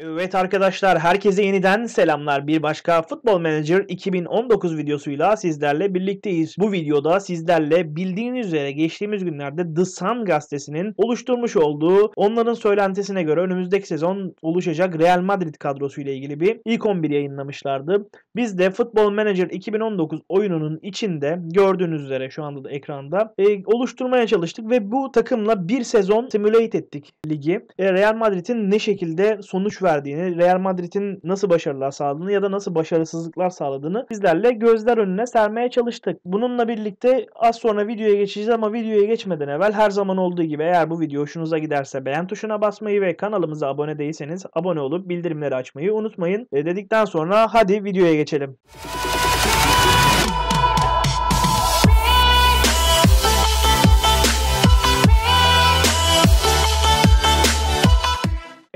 Evet arkadaşlar herkese yeniden selamlar. Bir başka Football Manager 2019 videosuyla sizlerle birlikteyiz. Bu videoda sizlerle bildiğiniz üzere geçtiğimiz günlerde The Sun gazetesinin oluşturmuş olduğu onların söylentisine göre önümüzdeki sezon oluşacak Real Madrid kadrosu ile ilgili bir ilk 11 yayınlamışlardı. Biz de Football Manager 2019 oyununun içinde gördüğünüz üzere şu anda da ekranda e, oluşturmaya çalıştık ve bu takımla bir sezon simulate ettik ligi. E, Real Madrid'in ne şekilde sonuç verdiğini, Real Madrid'in nasıl başarılar sağladığını ya da nasıl başarısızlıklar sağladığını bizlerle gözler önüne sermeye çalıştık. Bununla birlikte az sonra videoya geçeceğiz ama videoya geçmeden evvel her zaman olduğu gibi eğer bu video hoşunuza giderse beğen tuşuna basmayı ve kanalımıza abone değilseniz abone olup bildirimleri açmayı unutmayın. E dedikten sonra hadi videoya geçelim.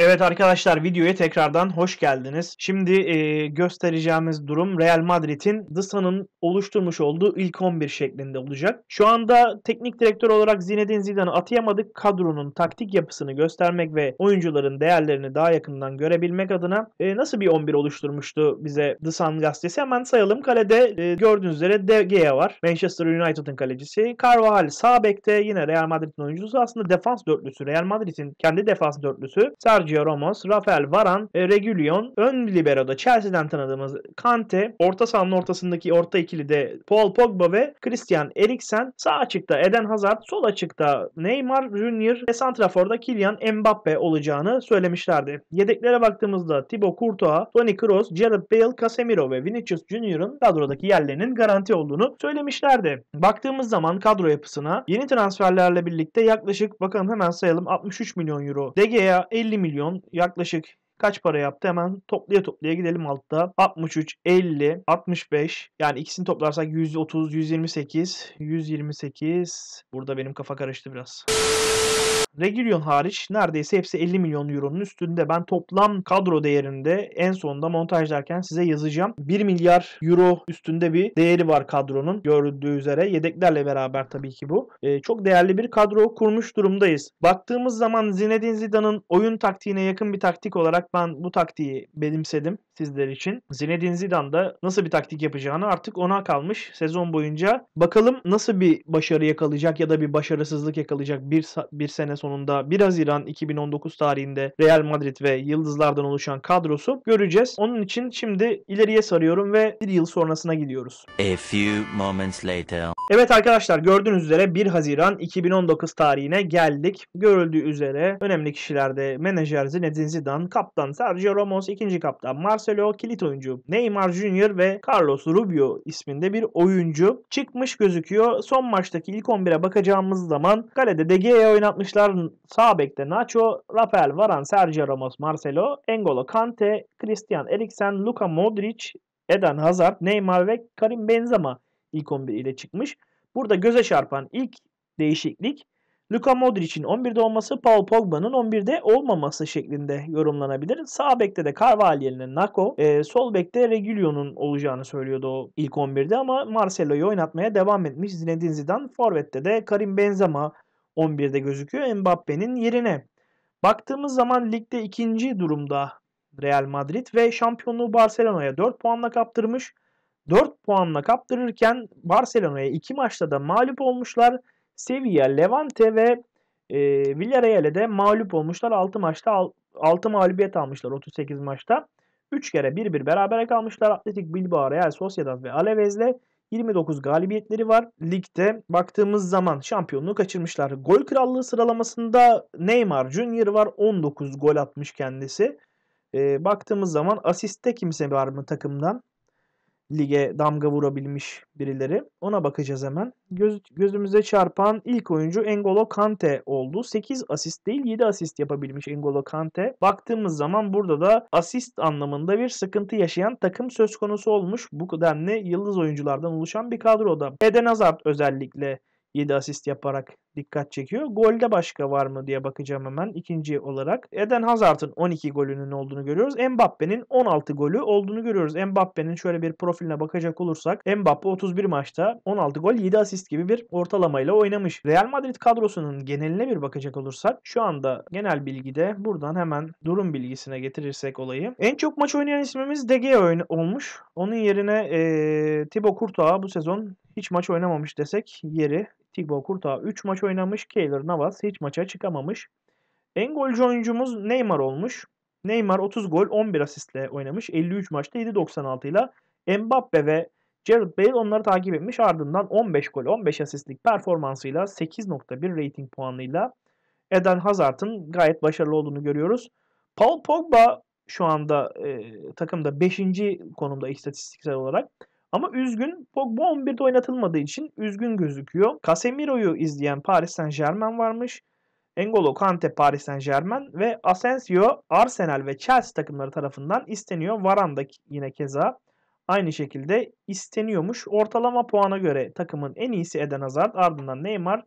Evet arkadaşlar videoya tekrardan hoş geldiniz. Şimdi e, göstereceğimiz durum Real Madrid'in The Sun'ın oluşturmuş olduğu ilk 11 şeklinde olacak. Şu anda teknik direktör olarak Zinedine Zidane'ı atayamadık. Kadronun taktik yapısını göstermek ve oyuncuların değerlerini daha yakından görebilmek adına e, nasıl bir 11 oluşturmuştu bize The Sun gazetesi hemen sayalım. Kalede e, gördüğünüz üzere De Gea var. Manchester United'ın kalecisi. Carvajal sağ bekte yine Real Madrid'in oyuncusu. Aslında defans dörtlüsü. Real Madrid'in kendi defans dörtlüsü. Sergio Sergio Ramos, Rafael Varane, e, Regulion, ön libero'da Chelsea'den tanıdığımız Kante, orta sahanın ortasındaki orta ikili de Paul Pogba ve Christian Eriksen, sağ açıkta Eden Hazard, sol açıkta Neymar Junior ve santraforda Kylian Mbappe olacağını söylemişlerdi. Yedeklere baktığımızda Thibaut Courtois, Toni Kroos, Jared Bale, Casemiro ve Vinicius Junior'ın kadrodaki yerlerinin garanti olduğunu söylemişlerdi. Baktığımız zaman kadro yapısına yeni transferlerle birlikte yaklaşık bakalım hemen sayalım 63 milyon euro. De Gea 50 milyon milyon. Yaklaşık kaç para yaptı? Hemen toplaya toplaya gidelim altta. 63, 50, 65. Yani ikisini toplarsak 130, 128, 128. Burada benim kafa karıştı biraz. Regulion hariç neredeyse hepsi 50 milyon euronun üstünde. Ben toplam kadro değerinde en sonunda montajlarken size yazacağım. 1 milyar euro üstünde bir değeri var kadronun gördüğü üzere. Yedeklerle beraber tabii ki bu. Ee, çok değerli bir kadro kurmuş durumdayız. Baktığımız zaman Zinedine Zidane'ın oyun taktiğine yakın bir taktik olarak ben bu taktiği benimsedim sizler için. Zinedine Zidane da nasıl bir taktik yapacağını artık ona kalmış sezon boyunca. Bakalım nasıl bir başarı yakalayacak ya da bir başarısızlık yakalayacak bir, bir sene sonunda 1 Haziran 2019 tarihinde Real Madrid ve yıldızlardan oluşan kadrosu göreceğiz. Onun için şimdi ileriye sarıyorum ve bir yıl sonrasına gidiyoruz. A few moments later. Evet arkadaşlar gördüğünüz üzere 1 Haziran 2019 tarihine geldik. Görüldüğü üzere önemli kişilerde menajer Zinedine Zidane, kaptan Sergio Ramos, ikinci kaptan Marcelo, kilit oyuncu Neymar Junior ve Carlos Rubio isminde bir oyuncu çıkmış gözüküyor. Son maçtaki ilk 11'e bakacağımız zaman kalede De Gea oynatmışlar. Sağ bekte Nacho, Rafael Varane, Sergio Ramos, Marcelo, Engolo Kante, Christian Eriksen, Luka Modric, Eden Hazard, Neymar ve Karim Benzema ilk 11 ile çıkmış. Burada göze çarpan ilk değişiklik Luka Modric'in 11'de olması, Paul Pogba'nın 11'de olmaması şeklinde yorumlanabilir. Sağ bekte de Carvalho yerine Nako, e, sol bekte Regulion'un olacağını söylüyordu o ilk 11'de ama Marcelo'yu oynatmaya devam etmiş. Zinedine Zidane forvette de Karim Benzema 11'de gözüküyor Mbappe'nin yerine. Baktığımız zaman ligde ikinci durumda Real Madrid ve şampiyonluğu Barcelona'ya 4 puanla kaptırmış. 4 puanla kaptırırken Barcelona'ya 2 maçta da mağlup olmuşlar. Sevilla, Levante ve e, Villarreal'e de mağlup olmuşlar. 6 maçta 6 mağlubiyet almışlar 38 maçta. 3 kere 1-1 berabere kalmışlar. Atletik Bilbao, Real Sociedad ve Alaves'le 29 galibiyetleri var. Ligde baktığımız zaman şampiyonluğu kaçırmışlar. Gol krallığı sıralamasında Neymar Junior var. 19 gol atmış kendisi. E, baktığımız zaman asiste kimse var mı takımdan? Lige damga vurabilmiş birileri. Ona bakacağız hemen. Göz, gözümüze çarpan ilk oyuncu Engolo Kante oldu. 8 asist değil 7 asist yapabilmiş Engolo Kante. Baktığımız zaman burada da asist anlamında bir sıkıntı yaşayan takım söz konusu olmuş. Bu denli yıldız oyunculardan oluşan bir kadroda. Eden Hazard özellikle 7 asist yaparak dikkat çekiyor. Golde başka var mı diye bakacağım hemen ikinci olarak. Eden Hazard'ın 12 golünün olduğunu görüyoruz. Mbappe'nin 16 golü olduğunu görüyoruz. Mbappe'nin şöyle bir profiline bakacak olursak Mbappe 31 maçta 16 gol 7 asist gibi bir ortalamayla oynamış. Real Madrid kadrosunun geneline bir bakacak olursak şu anda genel bilgide buradan hemen durum bilgisine getirirsek olayı. En çok maç oynayan ismimiz Gea olmuş. Onun yerine e, Thibaut Courtois bu sezon hiç maç oynamamış desek yeri. Thibaut Courtois 3 maç oynamış. Keylor Navas hiç maça çıkamamış. En golcü oyuncumuz Neymar olmuş. Neymar 30 gol 11 asistle oynamış. 53 maçta 7.96 ile Mbappe ve Jared Bale onları takip etmiş. Ardından 15 gol 15 asistlik performansıyla 8.1 rating puanıyla Eden Hazard'ın gayet başarılı olduğunu görüyoruz. Paul Pogba şu anda e, takımda 5. konumda istatistiksel olarak. Ama üzgün. Pogba 11'de oynatılmadığı için üzgün gözüküyor. Casemiro'yu izleyen Paris Saint Germain varmış. Engolo Kante Paris Saint Germain ve Asensio Arsenal ve Chelsea takımları tarafından isteniyor. Varan da yine keza aynı şekilde isteniyormuş. Ortalama puana göre takımın en iyisi Eden Hazard ardından Neymar,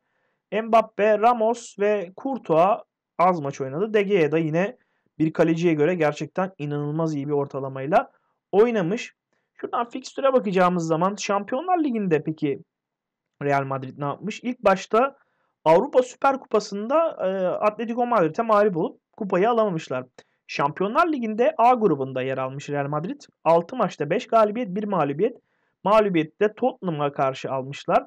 Mbappe, Ramos ve Courtois az maç oynadı. De Gea da yine bir kaleciye göre gerçekten inanılmaz iyi bir ortalamayla oynamış. Şuradan fikstüre bakacağımız zaman Şampiyonlar Ligi'nde peki Real Madrid ne yapmış? İlk başta Avrupa Süper Kupası'nda e, Atletico Madrid'e mağlup olup kupayı alamamışlar. Şampiyonlar Ligi'nde A grubunda yer almış Real Madrid. 6 maçta 5 galibiyet, 1 mağlubiyet. Mağlubiyette Tottenham'a karşı almışlar.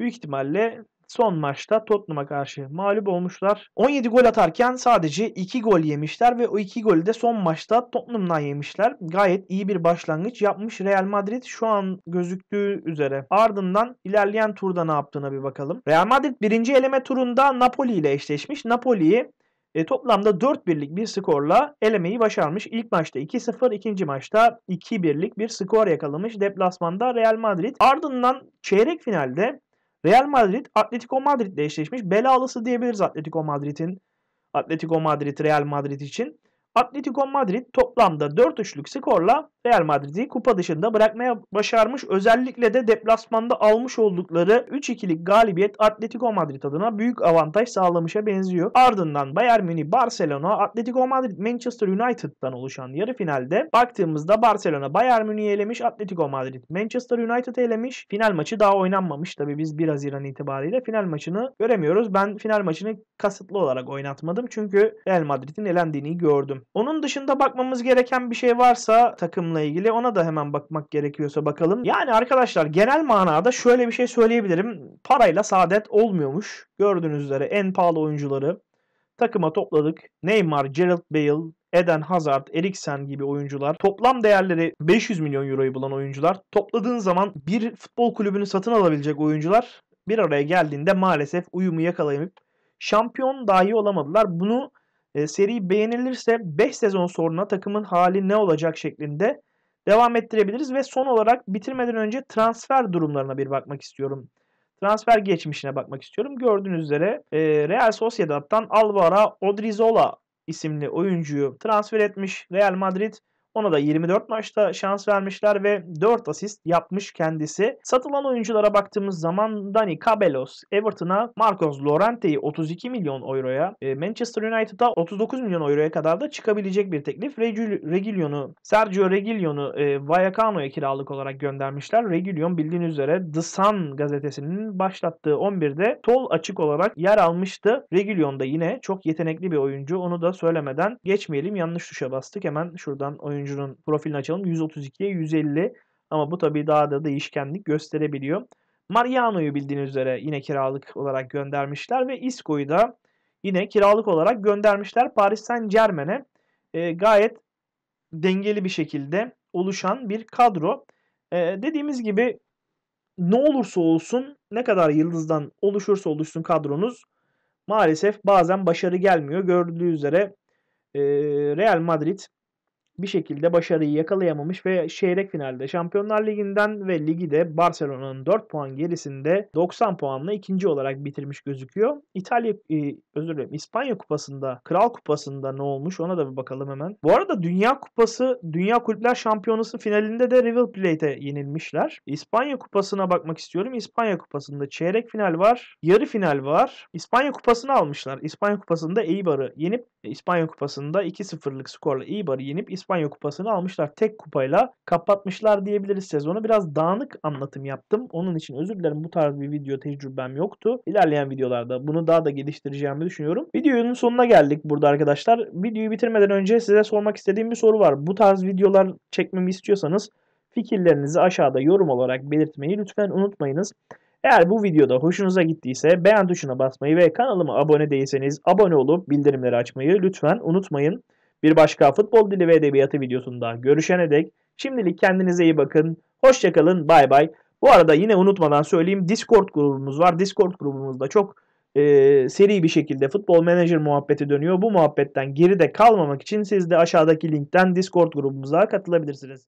Büyük ihtimalle son maçta Tottenham'a karşı mağlup olmuşlar. 17 gol atarken sadece 2 gol yemişler ve o 2 golü de son maçta Tottenham'dan yemişler. Gayet iyi bir başlangıç yapmış Real Madrid şu an gözüktüğü üzere. Ardından ilerleyen turda ne yaptığına bir bakalım. Real Madrid birinci eleme turunda Napoli ile eşleşmiş. Napoli'yi e, toplamda 4 birlik bir skorla elemeyi başarmış. İlk maçta 2-0, ikinci maçta 2 birlik bir skor yakalamış deplasmanda Real Madrid. Ardından çeyrek finalde Real Madrid Atletico Madrid ile eşleşmiş. Belalısı diyebiliriz Atletico Madrid'in. Atletico Madrid Real Madrid için. Atletico Madrid toplamda 4 üçlük skorla Real Madrid'i kupa dışında bırakmaya başarmış. Özellikle de deplasmanda almış oldukları 3-2'lik galibiyet Atletico Madrid adına büyük avantaj sağlamışa benziyor. Ardından Bayern Münih, Barcelona, Atletico Madrid, Manchester United'dan oluşan yarı finalde baktığımızda Barcelona Bayern Münih'i elemiş, Atletico Madrid Manchester United'ı elemiş. Final maçı daha oynanmamış. Tabi biz 1 Haziran itibariyle final maçını göremiyoruz. Ben final maçını kasıtlı olarak oynatmadım. Çünkü Real Madrid'in elendiğini gördüm. Onun dışında bakmamız gereken bir şey varsa takımla ilgili ona da hemen bakmak gerekiyorsa bakalım. Yani arkadaşlar genel manada şöyle bir şey söyleyebilirim. Parayla saadet olmuyormuş. Gördüğünüz üzere en pahalı oyuncuları takıma topladık. Neymar, Gerald Bale, Eden Hazard, Eriksen gibi oyuncular. Toplam değerleri 500 milyon euroyu bulan oyuncular. Topladığın zaman bir futbol kulübünü satın alabilecek oyuncular bir araya geldiğinde maalesef uyumu yakalayıp şampiyon dahi olamadılar. Bunu e, seri beğenilirse 5 sezon sonra takımın hali ne olacak şeklinde devam ettirebiliriz ve son olarak bitirmeden önce transfer durumlarına bir bakmak istiyorum. Transfer geçmişine bakmak istiyorum. Gördüğünüz üzere e, Real Sociedad'dan Alvaro Odrizola isimli oyuncuyu transfer etmiş Real Madrid. Ona da 24 maçta şans vermişler ve 4 asist yapmış kendisi. Satılan oyunculara baktığımız zaman Dani Cabelos Everton'a, Marcos Llorente'yi 32 milyon euroya, e, Manchester United'a 39 milyon euroya kadar da çıkabilecek bir teklif. Reguilion'u, Sergio Reguilion'u e, Vallecano'ya kiralık olarak göndermişler. Reguilon bildiğiniz üzere The Sun gazetesinin başlattığı 11'de sol açık olarak yer almıştı. Reguilon da yine çok yetenekli bir oyuncu. Onu da söylemeden geçmeyelim. Yanlış tuşa bastık. Hemen şuradan oyuncu oyuncunun profilini açalım. 132'ye 150 ama bu tabii daha da değişkenlik gösterebiliyor. Mariano'yu bildiğiniz üzere yine kiralık olarak göndermişler ve Isco'yu da yine kiralık olarak göndermişler Paris Saint Germain'e. E, gayet dengeli bir şekilde oluşan bir kadro. E, dediğimiz gibi ne olursa olsun ne kadar yıldızdan oluşursa oluşsun kadronuz maalesef bazen başarı gelmiyor. Gördüğü üzere e, Real Madrid bir şekilde başarıyı yakalayamamış ve çeyrek finalde Şampiyonlar Ligi'nden ve ligi de Barcelona'nın 4 puan gerisinde 90 puanla ikinci olarak bitirmiş gözüküyor. İtalya e, özür dilerim İspanya Kupası'nda, Kral Kupası'nda ne olmuş ona da bir bakalım hemen. Bu arada Dünya Kupası, Dünya Kulüpler Şampiyonası finalinde de River Plate'e yenilmişler. İspanya Kupası'na bakmak istiyorum. İspanya Kupası'nda çeyrek final var, yarı final var. İspanya Kupası'nı almışlar. İspanya Kupası'nda Eibar'ı yenip İspanya Kupası'nda 2-0'lık skorla Eibar'ı yenip İspanya Kupası'nı almışlar. Tek kupayla kapatmışlar diyebiliriz sezonu. Biraz dağınık anlatım yaptım. Onun için özür dilerim bu tarz bir video tecrübem yoktu. İlerleyen videolarda bunu daha da geliştireceğimi düşünüyorum. Videonun sonuna geldik burada arkadaşlar. Videoyu bitirmeden önce size sormak istediğim bir soru var. Bu tarz videolar çekmemi istiyorsanız fikirlerinizi aşağıda yorum olarak belirtmeyi lütfen unutmayınız. Eğer bu videoda hoşunuza gittiyse beğen tuşuna basmayı ve kanalıma abone değilseniz abone olup bildirimleri açmayı lütfen unutmayın. Bir başka futbol dili ve edebiyatı videosunda görüşene dek şimdilik kendinize iyi bakın. Hoşçakalın bay bay. Bu arada yine unutmadan söyleyeyim Discord grubumuz var. Discord grubumuzda çok e, seri bir şekilde futbol manager muhabbeti dönüyor. Bu muhabbetten geride kalmamak için siz de aşağıdaki linkten Discord grubumuza katılabilirsiniz.